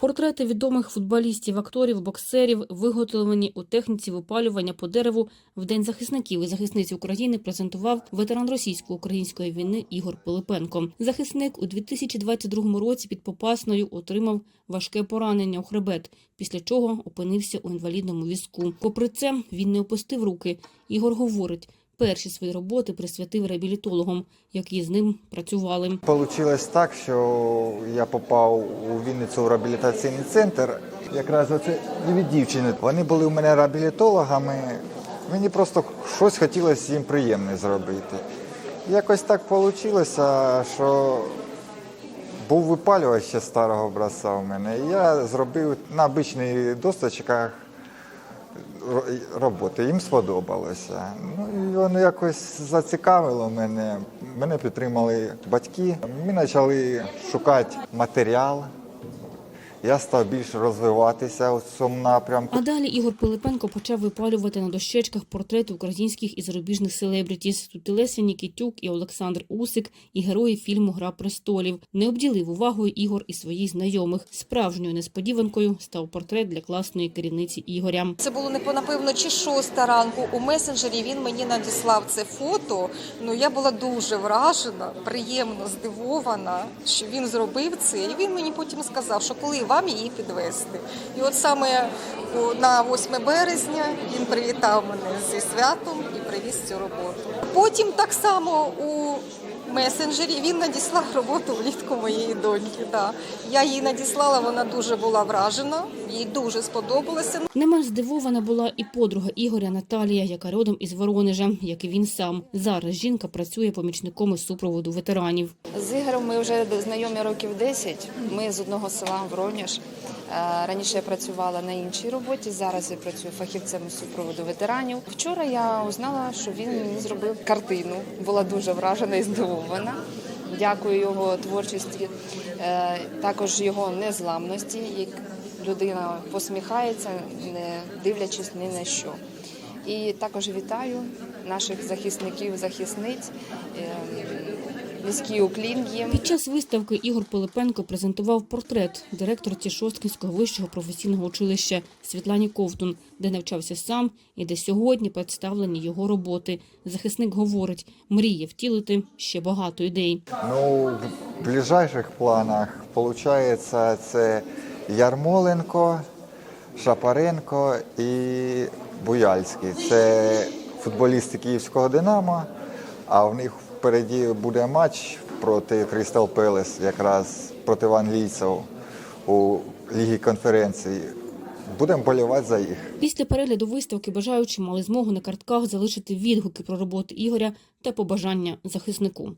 Портрети відомих футболістів, акторів, боксерів виготовлені у техніці випалювання по дереву в День захисників і захисниць України презентував ветеран російсько-української війни Ігор Пилипенко. Захисник у 2022 році під Попасною отримав важке поранення у хребет, після чого опинився у інвалідному візку. Попри це, він не опустив руки. Ігор говорить, перші свої роботи присвятив реабілітологам, які з ним працювали. Получилось так, що я попав у Вінницю в реабілітаційний центр. Якраз оце дві дівчини. Вони були у мене реабілітологами. Мені просто щось хотілося їм приємне зробити. Якось так вийшло, що був випалювач ще старого образця у мене. Я зробив на обичних досточках роботи. Їм сподобалося. Ну і воно якось зацікавило мене. Мене підтримали батьки. Ми почали шукати матеріал. Я став більше розвиватися у цьому напрямку. А далі Ігор Пилипенко почав випалювати на дощечках портрети українських і зарубіжних селебрітіс. Тут і Леся Нікітюк, і Олександр Усик, і герої фільму Гра престолів. Не обділив увагою Ігор і своїх знайомих. Справжньою несподіванкою став портрет для класної керівниці Ігоря. Це було не напевно чи шоста ранку. У месенджері він мені надіслав це фото. Ну я була дуже вражена, приємно здивована, що він зробив це. І він мені потім сказав, що коли вам її підвести. І от саме на 8 березня він привітав мене зі святом і привіз цю роботу. Потім так само у месенджері він надіслав роботу влітку моєї доньки. Да. Я їй надіслала, вона дуже була вражена, їй дуже сподобалося. Не менш здивована була і подруга Ігоря Наталія, яка родом із Воронежа, як і він сам. Зараз жінка працює помічником із супроводу ветеранів. З Ігорем ми вже знайомі років 10. Ми з одного села Воронеж. Е, Раніше я працювала на іншій роботі, зараз я працюю фахівцем із супроводу ветеранів. Вчора я узнала, що він мені зробив картину. Була дуже вражена і здивована. Дякую його творчості, е, також його незламності, як людина посміхається, не дивлячись ні на що. І також вітаю наших захисників, захисниць. Низький уклін їм. Під час виставки Ігор Пилипенко презентував портрет директорці Шосткинського вищого професійного училища Світлані Ковтун, де навчався сам і де сьогодні представлені його роботи. Захисник говорить, мріє втілити ще багато ідей. Ну, в ближайших планах виходить це Ярмоленко, Шапаренко і Буяльський. Це футболісти київського Динамо, а в них впереді буде матч проти Крістал Пелес, якраз проти англійців у Лігі конференції. Будемо болівати за їх. Після перегляду виставки бажаючі мали змогу на картках залишити відгуки про роботи Ігоря та побажання захиснику.